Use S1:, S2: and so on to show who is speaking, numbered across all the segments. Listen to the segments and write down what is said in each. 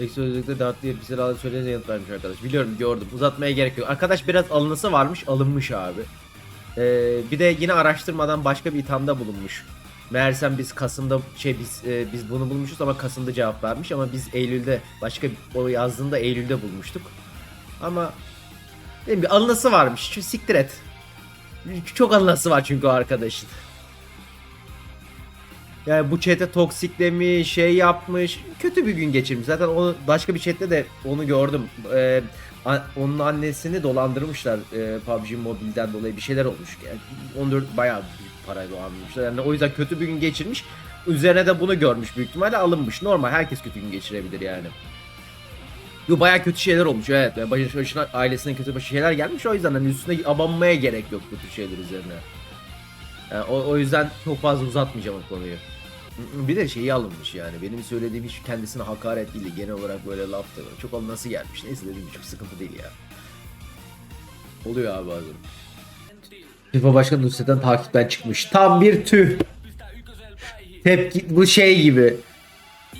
S1: Ek sözlükte dağıttığı etkisel adı söyleyince yanıt vermiş arkadaş. Biliyorum gördüm. Uzatmaya gerek yok. Arkadaş biraz alınısı varmış. Alınmış abi. Ee, bir de yine araştırmadan başka bir ithamda bulunmuş. Meğersem biz Kasım'da şey biz e, biz bunu bulmuşuz ama Kasım'da cevap vermiş ama biz Eylül'de başka o yazdığında Eylül'de bulmuştuk. Ama benim bir alınısı varmış. Şu siktir et. Çok alınısı var çünkü o arkadaşın. Yani bu chat'e toksiklemiş, şey yapmış. Kötü bir gün geçirmiş. Zaten onu başka bir chat'te de onu gördüm. Ee, onun annesini dolandırmışlar e, PUBG Mobile'den dolayı bir şeyler olmuş. Yani 14 bayağı büyük parayla almışlar. Yani o yüzden kötü bir gün geçirmiş. Üzerine de bunu görmüş büyük ihtimalle alınmış. Normal herkes kötü gün geçirebilir yani. Yo bayağı kötü şeyler olmuş evet. Başına, başına ailesine kötü başına şeyler gelmiş. O yüzden hani üstüne abanmaya gerek yok bu tür şeyler üzerine. Yani o, o yüzden çok fazla uzatmayacağım konuyu. Bir de şeyi alınmış yani. Benim söylediğim hiç kendisine hakaret değil. Genel olarak böyle laf da böyle. Çok alınası gelmiş. Neyse gibi çok sıkıntı değil ya. Oluyor abi bazen. FIFA Başkanı Nusret'ten takipten çıkmış. Tam bir tüh. Tepki bu şey gibi.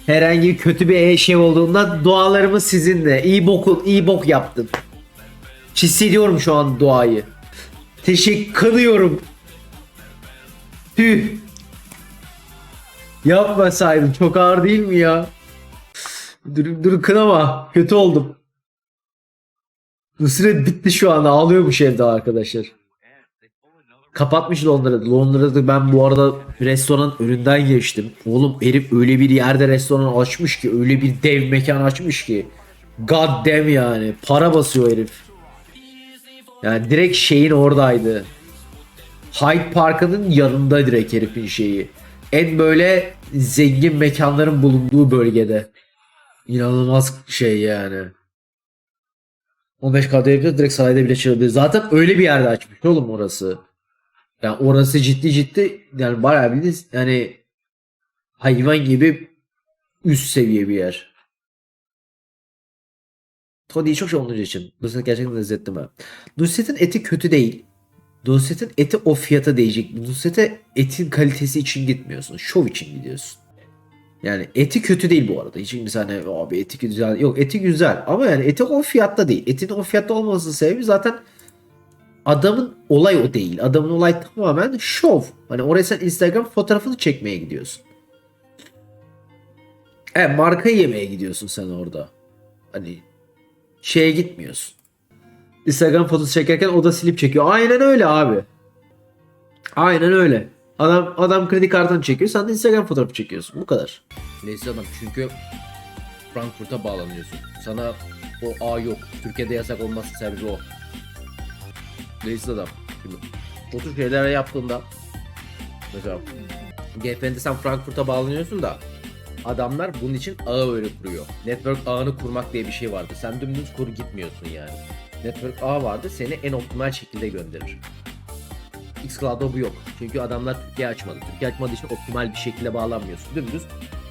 S1: Herhangi kötü bir şey olduğunda dualarımız sizinle. İyi bok, iyi bok yaptın. Hissediyorum şu an duayı. Teşekkür ediyorum. Tüh. Yapmasaydın çok ağır değil mi ya? Dur, dur kınama. Kötü oldum. Nusret bitti şu anda. Ağlıyormuş evde arkadaşlar. Kapatmış Londra'da. Londra'da ben bu arada restoranın önünden geçtim. Oğlum herif öyle bir yerde restoran açmış ki. Öyle bir dev mekan açmış ki. God damn yani. Para basıyor herif. Yani direkt şeyin oradaydı. Hyde Park'ın yanında direkt herifin şeyi. En böyle zengin mekanların bulunduğu bölgede. İnanılmaz şey yani. 15 kadro yapıyor direkt sarayda bile çalabilir. Zaten öyle bir yerde açmış oğlum orası. Yani orası ciddi ciddi yani bayağı bildiğiniz yani hayvan gibi üst seviye bir yer. Tony'yi çok şey olduğu için. Nusret gerçekten lezzetli mi? Nusret'in eti kötü değil. Nusret'in eti o fiyata değecek. Nusret'e etin kalitesi için gitmiyorsun. Şov için gidiyorsun. Yani eti kötü değil bu arada. Hiç kimse hani abi eti güzel. Yok eti güzel ama yani eti o fiyatta değil. Etin o fiyatta olmasının sebebi zaten adamın olay o değil. Adamın olay tamamen şov. Hani oraya sen Instagram fotoğrafını çekmeye gidiyorsun. Evet marka yemeye gidiyorsun sen orada. Hani şeye gitmiyorsun. Instagram fotosu çekerken o da silip çekiyor. Aynen öyle abi. Aynen öyle. Adam adam kredi kartını çekiyor. Sen de Instagram fotoğrafı çekiyorsun. Bu kadar. Neyse adam çünkü Frankfurt'a bağlanıyorsun. Sana o A yok. Türkiye'de yasak olması sebebi o. Neyse adam. Şimdi o tür şeyler yaptığında mesela GPN'de sen Frankfurt'a bağlanıyorsun da adamlar bunun için ağı öyle kuruyor. Network ağını kurmak diye bir şey vardı. Sen dümdüz kur gitmiyorsun yani. Network ağı vardı seni en optimal şekilde gönderir. Xcloud'da bu yok. Çünkü adamlar Türkiye açmadı. Türkiye açmadığı için optimal bir şekilde bağlanmıyorsun. Dümdüz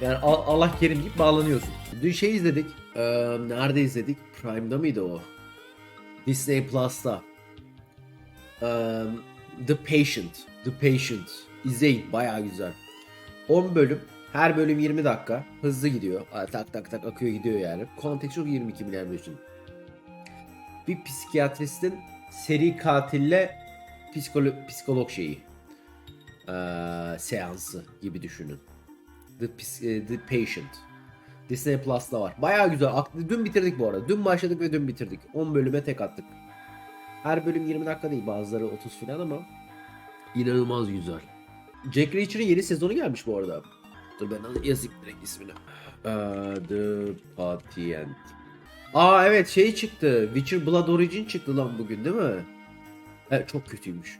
S1: yani Al- Allah kerim deyip bağlanıyorsun. Dün şey izledik. Ee, nerede izledik? Prime'da mıydı o? Disney Plus'ta. Ee, The Patient. The Patient. İzleyin bayağı güzel. 10 bölüm. Her bölüm 20 dakika. Hızlı gidiyor. Tak tak tak akıyor gidiyor yani. Kontekst çok 22 milyar bölüm. Bir psikiyatristin seri katille psikolog, psikolog şeyi. Ee, seansı gibi düşünün. The, e, The Patient. Disney Plus'ta var. Bayağı güzel. Dün bitirdik bu arada. Dün başladık ve dün bitirdik. 10 bölüme tek attık. Her bölüm 20 dakika değil. Bazıları 30 falan ama inanılmaz güzel. Jack Reacher'ın yeni sezonu gelmiş bu arada. Dur ben yazayım direkt ismini. Ee, The Patient. Aa evet şey çıktı. Witcher Blood Origin çıktı lan bugün değil mi? Evet çok kötüymüş.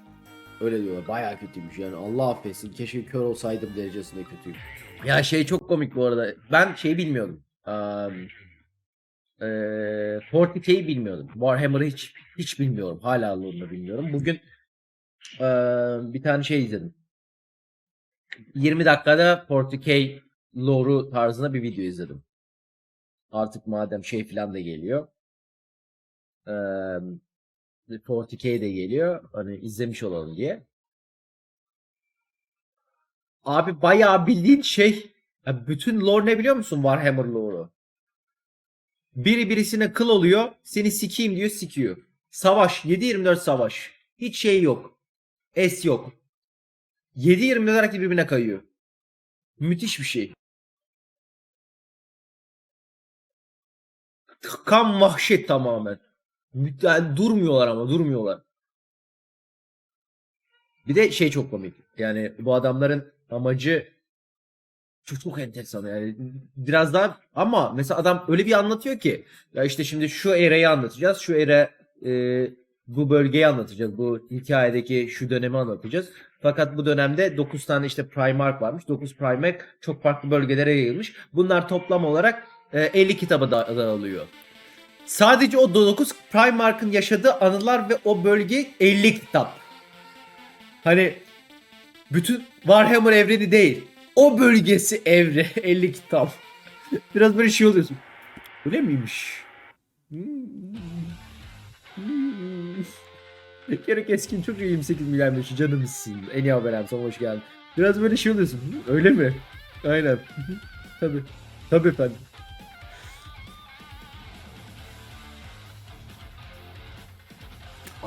S1: Öyle diyorlar. Bayağı kötüymüş. Yani Allah affetsin. Keşke kör olsaydım derecesinde kötüyüm. Ya şey çok komik bu arada. Ben şey bilmiyordum. Um, eee 40K'yi bilmiyordum. Warhammer'ı hiç hiç bilmiyorum. Hala da bilmiyorum. Bugün eee, bir tane şey izledim. 20 dakikada 40K lore'u tarzında bir video izledim. Artık madem şey falan da geliyor. Eee 40K de geliyor. Hani izlemiş olalım diye. Abi bayağı bildiğin şey. Bütün lore ne biliyor musun Warhammer lore'u? Biri birisine kıl oluyor. Seni sikeyim diyor sikiyor. Savaş. 7-24 savaş. Hiç şey yok. Es yok. 7-24 herkes birbirine kayıyor. Müthiş bir şey. Kan vahşet tamamen. Yani durmuyorlar ama durmuyorlar. Bir de şey çok komik. Yani bu adamların amacı çok çok enteresan yani. Biraz daha ama mesela adam öyle bir anlatıyor ki ya işte şimdi şu erayı anlatacağız. Şu era e, bu bölgeyi anlatacağız. Bu hikayedeki şu dönemi anlatacağız. Fakat bu dönemde 9 tane işte Primark varmış. 9 Primark çok farklı bölgelere yayılmış. Bunlar toplam olarak 50 kitaba da- dağılıyor. Sadece o 9 Primark'ın yaşadığı anılar ve o bölge 50 kitap. Hani bütün Warhammer evreni değil. O bölgesi evre 50 kitap. Biraz böyle şey oluyorsun. Öyle miymiş? Hmm. Hmm. Kere keskin çok iyi 28 milyar meşi canımızsın. En iyi haberem sana hoş geldin. Biraz böyle şey oluyorsun. "Hı, Öyle mi? Aynen. Tabii. Tabii efendim.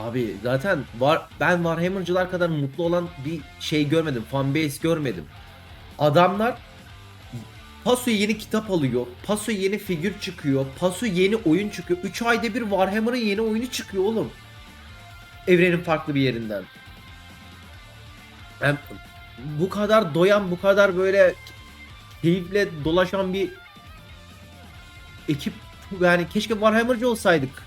S1: Abi zaten var ben Warhammer'cılar kadar mutlu olan bir şey görmedim. Fanbase görmedim. Adamlar Paso yeni kitap alıyor. Paso yeni figür çıkıyor. Paso yeni oyun çıkıyor. 3 ayda bir Warhammer'ın yeni oyunu çıkıyor oğlum. Evrenin farklı bir yerinden. Ben bu kadar doyan, bu kadar böyle keyifle dolaşan bir ekip yani keşke Warhammer'cı olsaydık.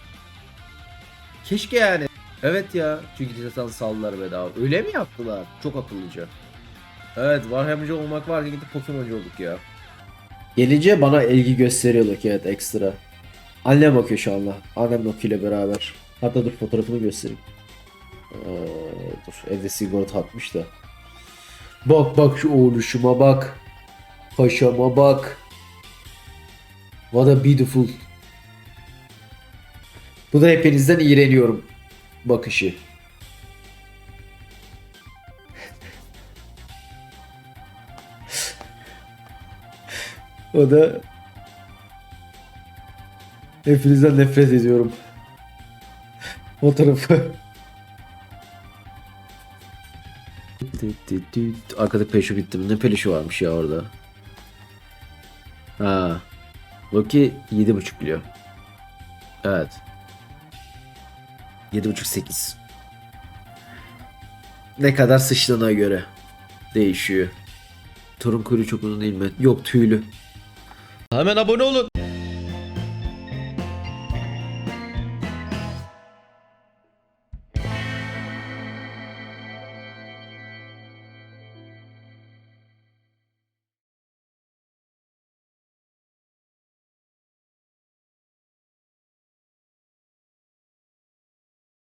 S1: Keşke yani. Evet ya. Çünkü lisansı saldılar bedava. Öyle mi yaptılar? Çok akıllıca. Evet Warhammer'cı olmak varken gidip Pokemon'cu olduk ya. Gelince bana ilgi gösteriyorlar ki evet ekstra. Annem bakıyor şu anda. Annem Noki ile beraber. Hatta dur fotoğrafını göstereyim. Ee, dur evde sigorta atmış da. Bak bak şu oğluşuma bak. Paşama bak. What a beautiful. Bu da hepinizden iğreniyorum bakışı. o da hepinizden nefret ediyorum. Fotoğrafı. Arkadaki peşi bitti. Ne pelişi varmış ya orada. Ha. Loki 7.5 kilo. Evet. 7.5-8. Ne kadar sıçtığına göre değişiyor. Torun kuyruğu çok uzun değil mi? Yok tüylü. Hemen abone olun.